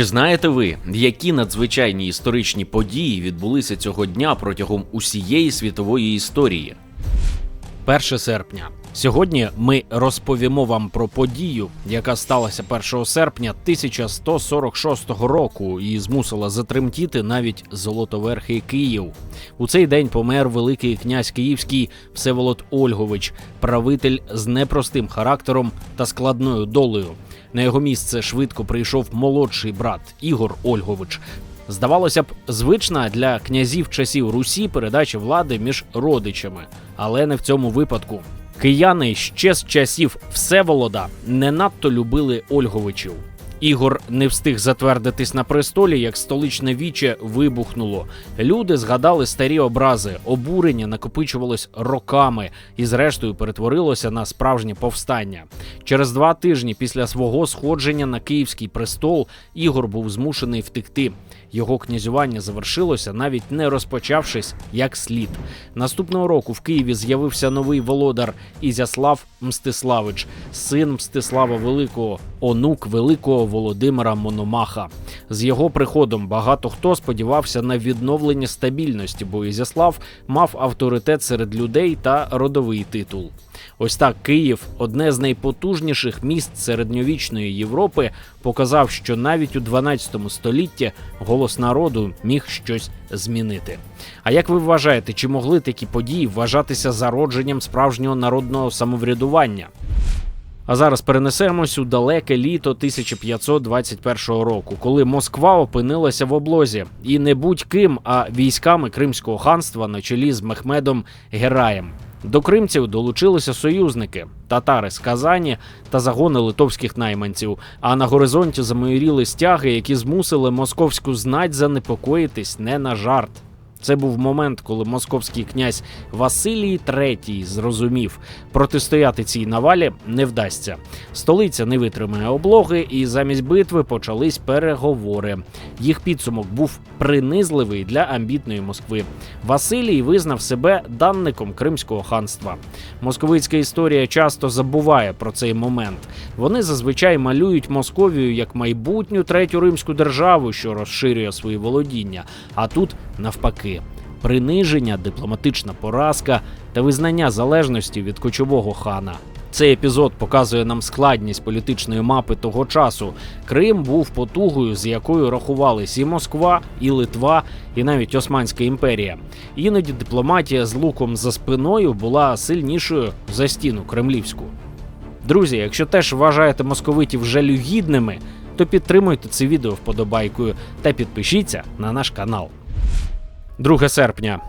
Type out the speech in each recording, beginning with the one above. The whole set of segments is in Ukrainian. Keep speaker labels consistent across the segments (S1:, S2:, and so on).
S1: Чи знаєте ви, які надзвичайні історичні події відбулися цього дня протягом усієї світової історії? 1 серпня. Сьогодні ми розповімо вам про подію, яка сталася 1 серпня 1146 року і змусила затремтіти навіть золотоверхий Київ. У цей день помер великий князь Київський Всеволод Ольгович, правитель з непростим характером та складною долею. На його місце швидко прийшов молодший брат Ігор Ольгович. Здавалося б, звична для князів часів Русі передача влади між родичами, але не в цьому випадку. Кияни ще з часів Всеволода не надто любили Ольговичів. Ігор не встиг затвердитись на престолі, як столичне віче вибухнуло. Люди згадали старі образи, обурення накопичувалось роками і, зрештою, перетворилося на справжнє повстання. Через два тижні після свого сходження на київський престол Ігор був змушений втекти. Його князювання завершилося, навіть не розпочавшись як слід. Наступного року в Києві з'явився новий володар Ізяслав Мстиславич, син Мстислава Великого, онук великого Володимира Мономаха. З його приходом багато хто сподівався на відновлення стабільності, бо Ізяслав мав авторитет серед людей та родовий титул. Ось так Київ, одне з найпотужніших міст середньовічної Європи, показав, що навіть у 12 столітті голос народу міг щось змінити. А як ви вважаєте, чи могли такі події вважатися зародженням справжнього народного самоврядування? А зараз перенесемось у далеке літо 1521 року, коли Москва опинилася в облозі, і не будь-ким, а військами Кримського ханства на чолі з Мехмедом Гераєм. До кримців долучилися союзники татари з Казані та загони литовських найманців. А на горизонті замайоріли стяги, які змусили московську знать занепокоїтись не на жарт. Це був момент, коли московський князь Василій III зрозумів, протистояти цій навалі не вдасться. Столиця не витримає облоги, і замість битви почались переговори. Їх підсумок був принизливий для амбітної Москви. Василій визнав себе данником Кримського ханства. Московицька історія часто забуває про цей момент. Вони зазвичай малюють Московію як майбутню третю римську державу, що розширює свої володіння. А тут навпаки. Приниження, дипломатична поразка та визнання залежності від кочового хана. Цей епізод показує нам складність політичної мапи того часу. Крим був потугою, з якою рахувались і Москва, і Литва, і навіть Османська імперія. Іноді дипломатія з луком за спиною була сильнішою за стіну кремлівську. Друзі, якщо теж вважаєте московитів жалюгідними, то підтримуйте це відео вподобайкою та підпишіться на наш канал. 2 серпня.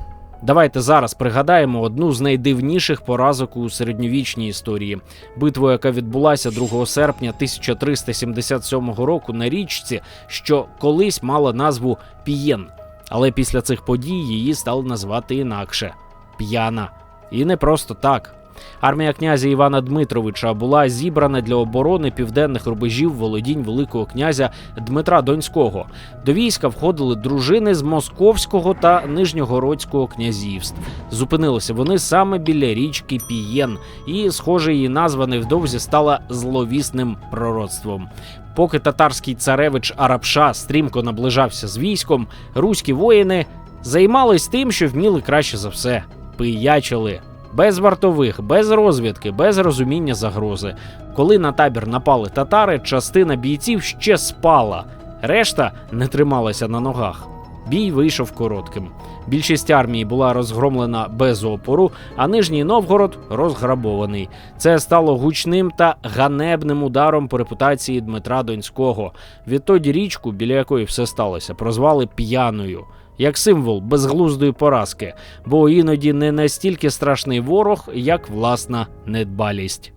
S1: Давайте зараз пригадаємо одну з найдивніших поразок у середньовічній історії. Битву, яка відбулася 2 серпня 1377 року на річці, що колись мала назву Пієн. Але після цих подій її стали назвати інакше п'яна. І не просто так. Армія князя Івана Дмитровича була зібрана для оборони південних рубежів володінь Великого князя Дмитра Донського. До війська входили дружини з Московського та Нижньогородського князівств. Зупинилися вони саме біля річки Пієн, і, схоже, її назва невдовзі стала зловісним пророцтвом. Поки татарський царевич Арабша стрімко наближався з військом, руські воїни займались тим, що вміли краще за все пиячили. Без вартових, без розвідки, без розуміння загрози. Коли на табір напали татари, частина бійців ще спала, решта не трималася на ногах. Бій вийшов коротким. Більшість армії була розгромлена без опору, а нижній Новгород розграбований. Це стало гучним та ганебним ударом по репутації Дмитра Донського. Відтоді річку, біля якої все сталося, прозвали п'яною як символ безглуздої поразки, бо іноді не настільки страшний ворог, як власна недбалість.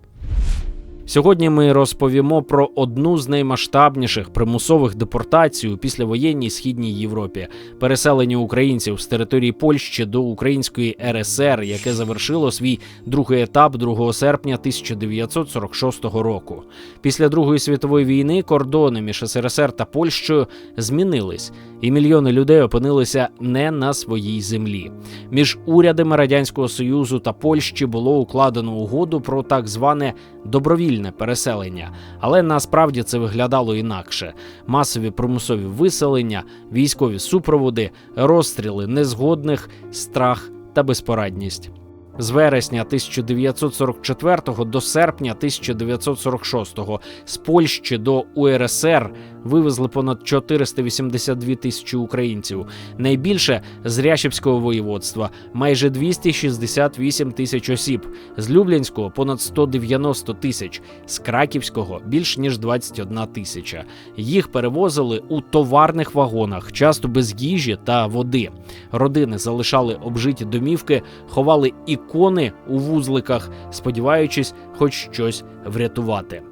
S1: Сьогодні ми розповімо про одну з наймасштабніших примусових депортацій у післявоєнній східній Європі переселення українців з території Польщі до Української РСР, яке завершило свій другий етап 2 серпня 1946 року. Після Другої світової війни кордони між СРСР та Польщею змінились, і мільйони людей опинилися не на своїй землі. Між урядами радянського союзу та Польщі було укладено угоду про так зване добровільне переселення, але насправді це виглядало інакше: масові примусові виселення, військові супроводи, розстріли незгодних, страх та безпорадність. З вересня 1944 до серпня 1946 з Польщі до УРСР вивезли понад 482 тисячі українців. Найбільше з Рящівського воєводства майже 268 тисяч осіб, з Люблінського понад 190 тисяч, з Краківського більш ніж 21 тисяча. Їх перевозили у товарних вагонах, часто без їжі та води. Родини залишали обжиті домівки, ховали ікони у вузликах, сподіваючись, хоч щось врятувати.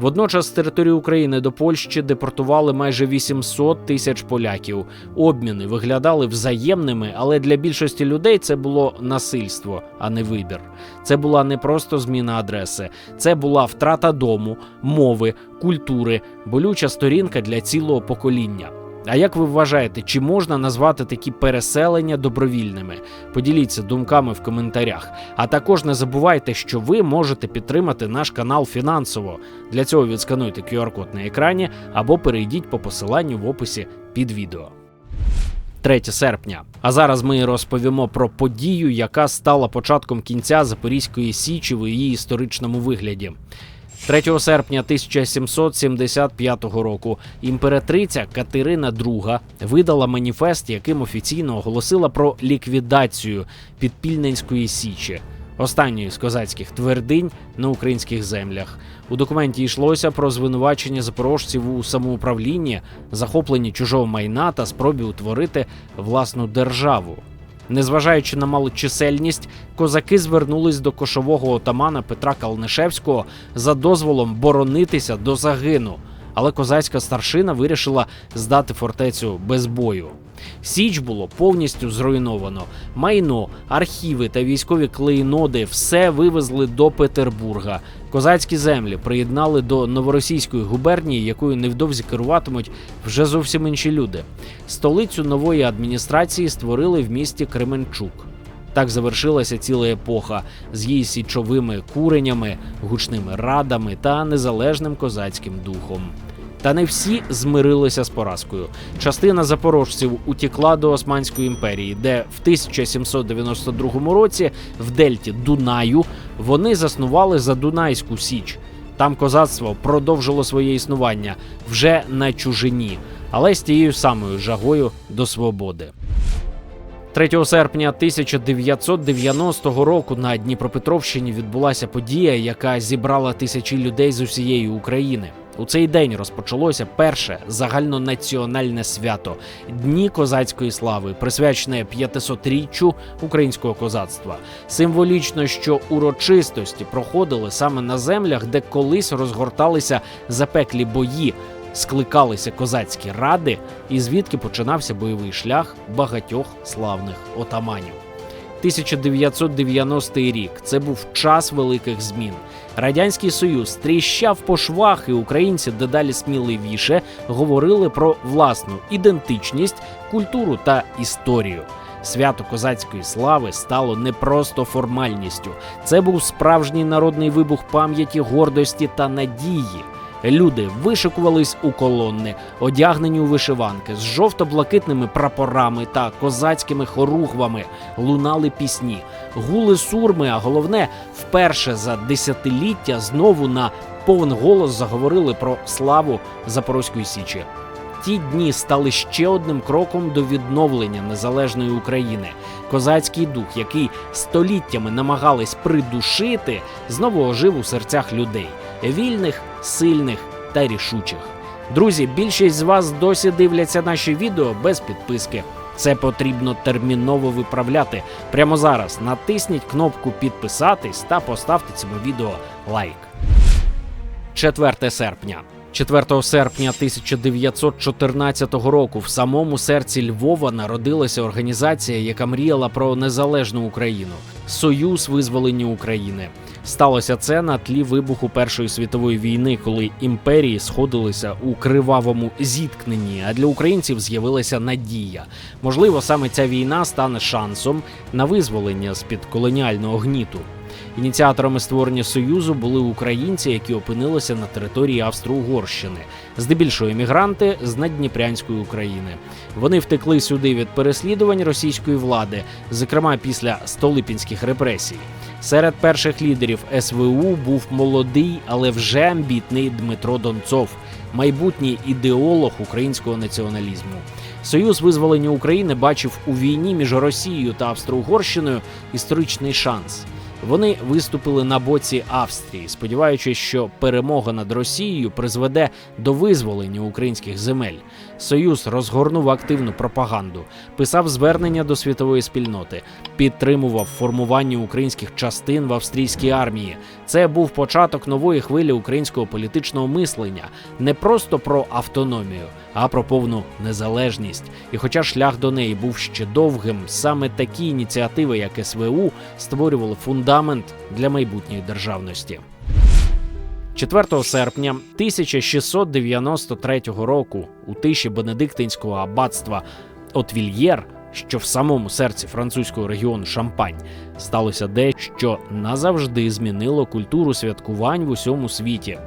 S1: Водночас з території України до Польщі депортували майже 800 тисяч поляків. Обміни виглядали взаємними, але для більшості людей це було насильство, а не вибір. Це була не просто зміна адреси, це була втрата дому, мови, культури, болюча сторінка для цілого покоління. А як ви вважаєте, чи можна назвати такі переселення добровільними? Поділіться думками в коментарях. А також не забувайте, що ви можете підтримати наш канал фінансово. Для цього відскануйте QR-код на екрані або перейдіть по посиланню в описі під відео. 3 серпня. А зараз ми розповімо про подію, яка стала початком кінця Запорізької Січі в її історичному вигляді. 3 серпня 1775 року імператриця Катерина II видала маніфест, яким офіційно оголосила про ліквідацію підпільненської січі, останньої з козацьких твердинь на українських землях. У документі йшлося про звинувачення запорожців у самоуправлінні, захопленні чужого майна та спробі утворити власну державу. Незважаючи на малочисельність, козаки звернулись до кошового отамана Петра Калнишевського за дозволом боронитися до загину. Але козацька старшина вирішила здати фортецю без бою. Січ було повністю зруйновано. Майно, архіви та військові клейноди все вивезли до Петербурга. Козацькі землі приєднали до новоросійської губернії, якою невдовзі керуватимуть вже зовсім інші люди. Столицю нової адміністрації створили в місті Кременчук. Так завершилася ціла епоха з її січовими куренями, гучними радами та незалежним козацьким духом. Та не всі змирилися з поразкою. Частина запорожців утікла до Османської імперії, де в 1792 році в дельті Дунаю вони заснували Задунайську Січ. Там козацтво продовжило своє існування вже на чужині, але з тією самою жагою до свободи. 3 серпня 1990 року на Дніпропетровщині відбулася подія, яка зібрала тисячі людей з усієї України. У цей день розпочалося перше загальнонаціональне свято Дні козацької слави, присвячене 500-річчю українського козацтва. Символічно, що урочистості проходили саме на землях, де колись розгорталися запеклі бої, скликалися козацькі ради, і звідки починався бойовий шлях багатьох славних отаманів. 1990 рік це був час великих змін. Радянський Союз тріщав по швах, і українці дедалі сміливіше говорили про власну ідентичність, культуру та історію. Свято козацької слави стало не просто формальністю. Це був справжній народний вибух пам'яті, гордості та надії. Люди вишикувались у колонни, одягнені у вишиванки з жовто-блакитними прапорами та козацькими хоругвами, лунали пісні, гули сурми. А головне, вперше за десятиліття знову на повен голос заговорили про славу Запорозької січі. Ті дні стали ще одним кроком до відновлення незалежної України. Козацький дух, який століттями намагались придушити, знову ожив у серцях людей вільних, сильних та рішучих. Друзі, більшість з вас досі дивляться наші відео без підписки. Це потрібно терміново виправляти. Прямо зараз натисніть кнопку підписатись та поставте цьому відео лайк. 4 серпня. 4 серпня 1914 року в самому серці Львова народилася організація, яка мріяла про незалежну Україну. Союз визволення України. Сталося це на тлі вибуху Першої світової війни, коли імперії сходилися у кривавому зіткненні. А для українців з'явилася надія. Можливо, саме ця війна стане шансом на визволення з під колоніального гніту. Ініціаторами створення союзу були українці, які опинилися на території Австро-Угорщини, здебільшого емігранти з Надніпрянської України. Вони втекли сюди від переслідувань російської влади, зокрема після столипінських репресій. Серед перших лідерів СВУ був молодий, але вже амбітний Дмитро Донцов, майбутній ідеолог українського націоналізму. Союз визволення України бачив у війні між Росією та Австро-Угорщиною історичний шанс. Вони виступили на боці Австрії, сподіваючись, що перемога над Росією призведе до визволення українських земель. Союз розгорнув активну пропаганду, писав звернення до світової спільноти, підтримував формування українських частин в австрійській армії. Це був початок нової хвилі українського політичного мислення, не просто про автономію, а про повну незалежність. І хоча шлях до неї був ще довгим, саме такі ініціативи, як СВУ, створювали фундамент для майбутньої державності. 4 серпня 1693 року у тиші Бенедиктинського аббатства Отвільєр, що в самому серці французького регіону Шампань, сталося дещо що назавжди змінило культуру святкувань в усьому світі.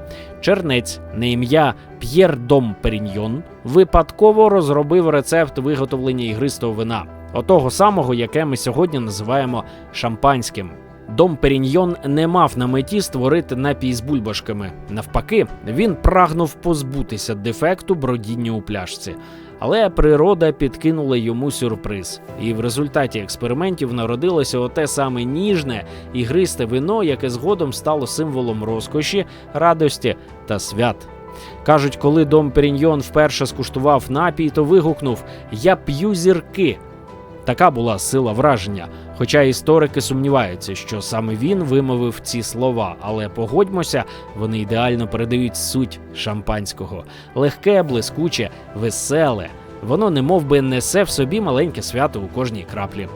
S1: Чернець на ім'я П'єр Дом Періньйон випадково розробив рецепт виготовлення ігристого вина, отого самого, яке ми сьогодні називаємо шампанським. Дом Періньйон не мав на меті створити напій з бульбашками. Навпаки, він прагнув позбутися дефекту бродіння у пляшці. Але природа підкинула йому сюрприз, і в результаті експериментів народилося оте саме ніжне ігристе вино, яке згодом стало символом розкоші, радості та свят. Кажуть, коли Дом Періньйон вперше скуштував напій, то вигукнув: Я п'ю зірки. Така була сила враження. Хоча історики сумніваються, що саме він вимовив ці слова, але погодьмося, вони ідеально передають суть шампанського: легке, блискуче, веселе. Воно немов би несе в собі маленьке свято у кожній краплі.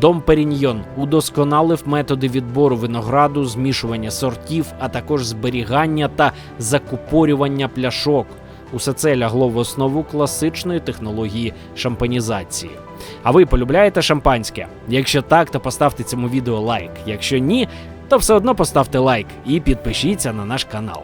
S1: Дом Періньйон удосконалив методи відбору винограду, змішування сортів, а також зберігання та закупорювання пляшок. Усе це лягло в основу класичної технології шампанізації. А ви полюбляєте шампанське? Якщо так, то поставте цьому відео лайк. Якщо ні, то все одно поставте лайк і підпишіться на наш канал.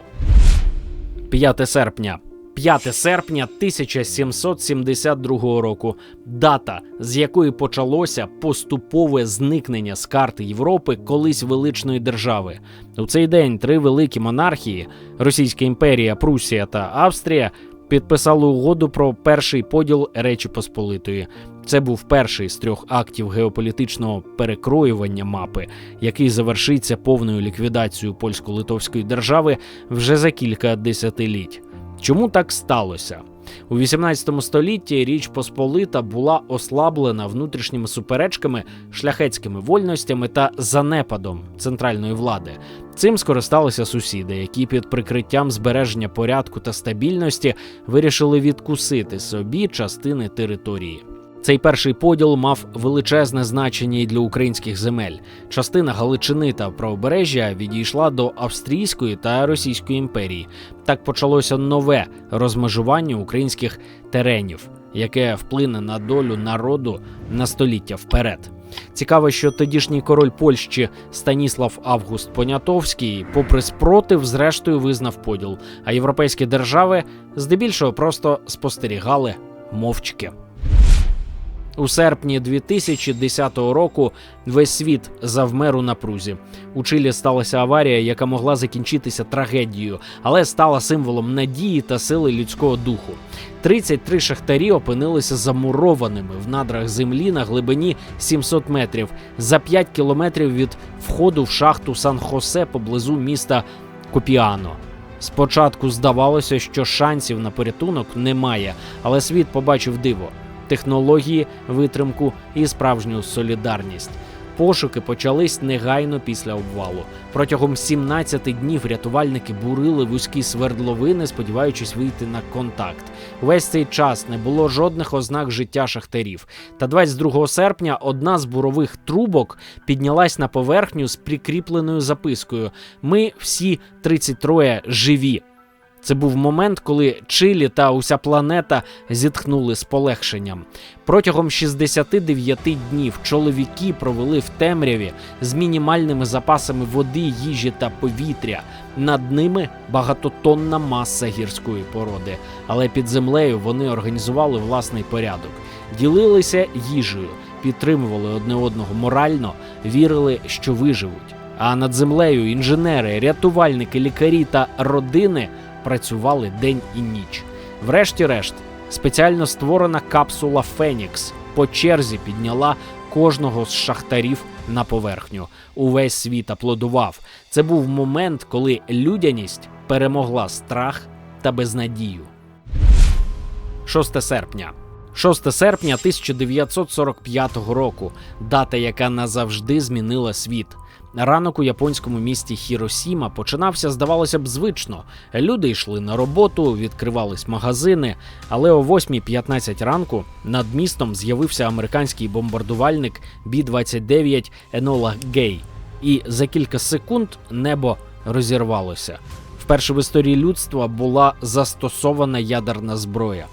S1: 5 серпня. 5 серпня 1772 року. Дата, з якої почалося поступове зникнення з карти Європи колись величної держави. У цей день три великі монархії Російська імперія, Прусія та Австрія підписали угоду про перший поділ Речі Посполитої. Це був перший з трьох актів геополітичного перекроювання мапи, який завершиться повною ліквідацією польсько-литовської держави вже за кілька десятиліть. Чому так сталося? У 18 столітті Річ Посполита була ослаблена внутрішніми суперечками, шляхетськими вольностями та занепадом центральної влади. Цим скористалися сусіди, які під прикриттям збереження порядку та стабільності вирішили відкусити собі частини території. Цей перший поділ мав величезне значення і для українських земель. Частина Галичини та правобережжя відійшла до Австрійської та Російської імперії. Так почалося нове розмежування українських теренів, яке вплине на долю народу на століття вперед. Цікаво, що тодішній король Польщі Станіслав Август Понятовський, попри спротив, зрештою визнав поділ, а європейські держави здебільшого просто спостерігали мовчки. У серпні 2010 року весь світ завмер у напрузі. У Чилі сталася аварія, яка могла закінчитися трагедією, але стала символом надії та сили людського духу. 33 шахтарі опинилися замурованими в надрах землі на глибині 700 метрів за 5 кілометрів від входу в шахту Сан-Хосе поблизу міста Копіано. Спочатку здавалося, що шансів на порятунок немає, але світ побачив диво технології, витримку і справжню солідарність. Пошуки почались негайно після обвалу. Протягом 17 днів рятувальники бурили вузькі свердловини, сподіваючись вийти на контакт. Весь цей час не було жодних ознак життя шахтарів. Та 22 серпня одна з бурових трубок піднялась на поверхню з прикріпленою запискою: Ми всі 33 живі. Це був момент, коли Чилі та уся планета зітхнули з полегшенням. Протягом 69 днів чоловіки провели в темряві з мінімальними запасами води, їжі та повітря. Над ними багатотонна маса гірської породи. Але під землею вони організували власний порядок, ділилися їжею, підтримували одне одного морально, вірили, що виживуть. А над землею інженери, рятувальники, лікарі та родини працювали день і ніч. Врешті-решт, спеціально створена капсула Фенікс по черзі підняла кожного з шахтарів на поверхню. Увесь світ аплодував. Це був момент, коли людяність перемогла страх та безнадію. 6 серпня. 6 серпня 1945 року, дата, яка назавжди змінила світ. Ранок у японському місті Хіросіма починався, здавалося б, звично. Люди йшли на роботу, відкривались магазини. Але о 8.15 ранку над містом з'явився американський бомбардувальник Бі-29 Енола Гей. І за кілька секунд небо розірвалося. Вперше в історії людства була застосована ядерна зброя.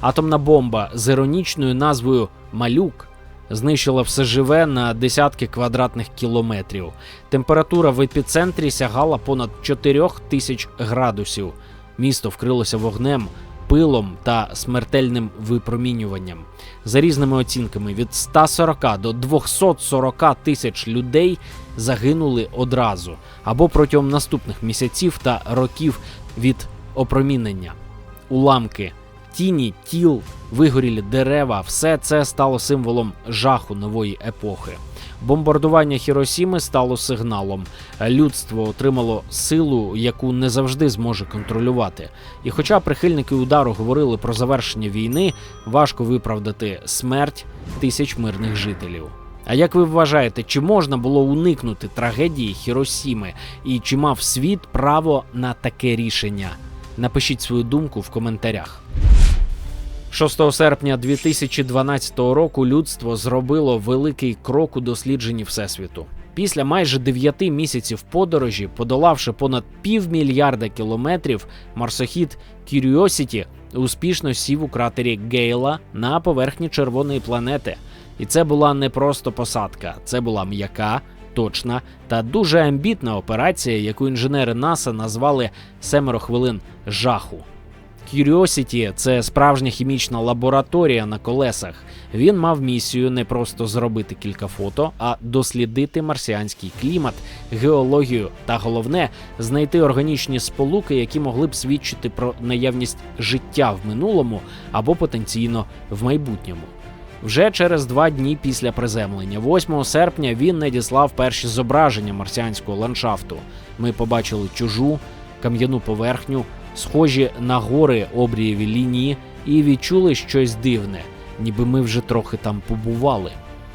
S1: Атомна бомба з іронічною назвою Малюк знищила все живе на десятки квадратних кілометрів. Температура в епіцентрі сягала понад 4 тисяч градусів. Місто вкрилося вогнем, пилом та смертельним випромінюванням. За різними оцінками, від 140 до 240 тисяч людей загинули одразу або протягом наступних місяців та років від опромінення. Уламки тіні, тіл, вигорілі дерева все це стало символом жаху нової епохи. Бомбардування Хіросіми стало сигналом. Людство отримало силу, яку не завжди зможе контролювати. І хоча прихильники удару говорили про завершення війни, важко виправдати смерть тисяч мирних жителів. А як ви вважаєте, чи можна було уникнути трагедії Хіросіми, і чи мав світ право на таке рішення? Напишіть свою думку в коментарях. 6 серпня 2012 року людство зробило великий крок у дослідженні всесвіту. Після майже 9 місяців подорожі, подолавши понад півмільярда кілометрів, марсохід Curiosity успішно сів у кратері Гейла на поверхні червоної планети. І це була не просто посадка, це була м'яка, точна та дуже амбітна операція, яку інженери НАСА назвали семеро хвилин жаху. Curiosity – це справжня хімічна лабораторія на колесах. Він мав місію не просто зробити кілька фото, а дослідити марсіанський клімат, геологію та головне знайти органічні сполуки, які могли б свідчити про наявність життя в минулому або потенційно в майбутньому. Вже через два дні після приземлення, 8 серпня, він надіслав перші зображення марсіанського ландшафту. Ми побачили чужу кам'яну поверхню, схожі на гори обрієві лінії, і відчули щось дивне, ніби ми вже трохи там побували.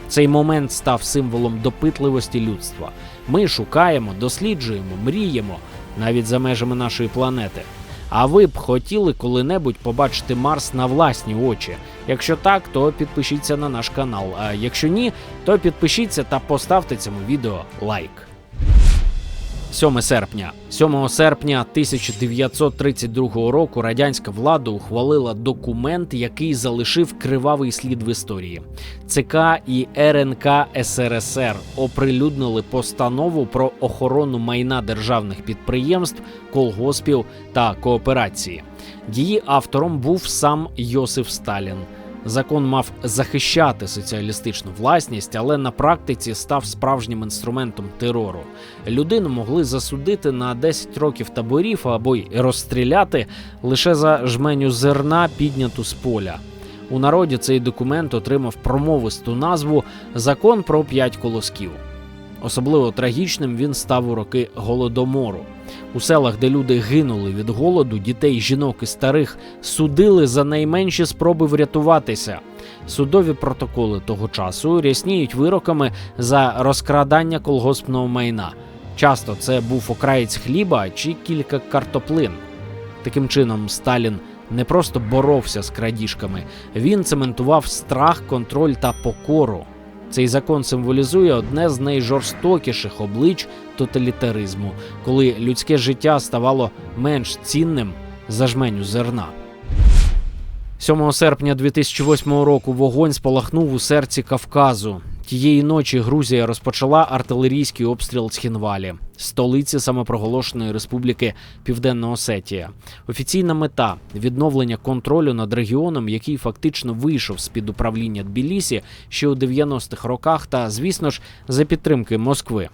S1: Цей момент став символом допитливості людства. Ми шукаємо, досліджуємо, мріємо навіть за межами нашої планети. А ви б хотіли коли-небудь побачити Марс на власні очі? Якщо так, то підпишіться на наш канал. А якщо ні, то підпишіться та поставте цьому відео лайк. 7 серпня, 7 серпня 1932 року радянська влада ухвалила документ, який залишив кривавий слід в історії. ЦК і РНК СРСР оприлюднили постанову про охорону майна державних підприємств, колгоспів та кооперації. Її автором був сам Йосиф Сталін. Закон мав захищати соціалістичну власність, але на практиці став справжнім інструментом терору. Людину могли засудити на 10 років таборів або й розстріляти лише за жменю зерна, підняту з поля. У народі цей документ отримав промовисту назву Закон про п'ять колосків. Особливо трагічним він став у роки голодомору. У селах, де люди гинули від голоду, дітей, жінок і старих судили за найменші спроби врятуватися. Судові протоколи того часу рясніють вироками за розкрадання колгоспного майна. Часто це був окраєць хліба чи кілька картоплин. Таким чином, Сталін не просто боровся з крадіжками, він цементував страх, контроль та покору. Цей закон символізує одне з найжорстокіших облич тоталітаризму, коли людське життя ставало менш цінним за жменю зерна. 7 серпня 2008 року вогонь спалахнув у серці Кавказу. Тієї ночі Грузія розпочала артилерійський обстріл Цхінвалі, столиці самопроголошеної республіки Південна Осетія. Офіційна мета відновлення контролю над регіоном, який фактично вийшов з під управління Тбілісі ще у 90-х роках, та, звісно ж, за підтримки Москви.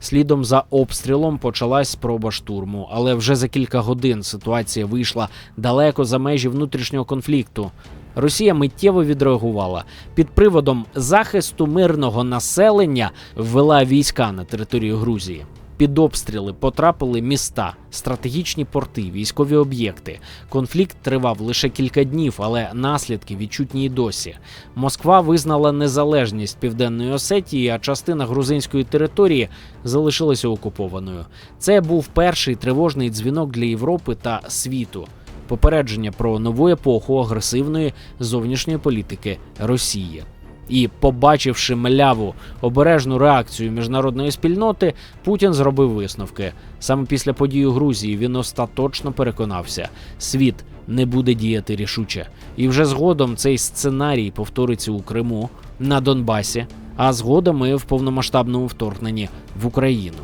S1: Слідом за обстрілом почалась спроба штурму, але вже за кілька годин ситуація вийшла далеко за межі внутрішнього конфлікту. Росія миттєво відреагувала під приводом захисту мирного населення ввела війська на територію Грузії. Під обстріли потрапили міста, стратегічні порти, військові об'єкти. Конфлікт тривав лише кілька днів, але наслідки відчутні й досі. Москва визнала незалежність південної Осетії, а частина грузинської території залишилася окупованою. Це був перший тривожний дзвінок для Європи та світу. Попередження про нову епоху агресивної зовнішньої політики Росії. І, побачивши мляву обережну реакцію міжнародної спільноти, Путін зробив висновки. Саме після подій у Грузії він остаточно переконався, світ не буде діяти рішуче. І вже згодом цей сценарій повториться у Криму, на Донбасі, а згодом і в повномасштабному вторгненні в Україну.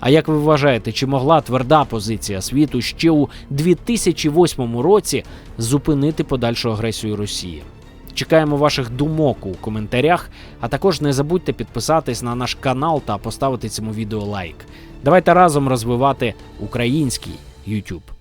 S1: А як ви вважаєте, чи могла тверда позиція світу ще у 2008 році зупинити подальшу агресію Росії? Чекаємо ваших думок у коментарях, а також не забудьте підписатись на наш канал та поставити цьому відео лайк. Давайте разом розвивати український YouTube.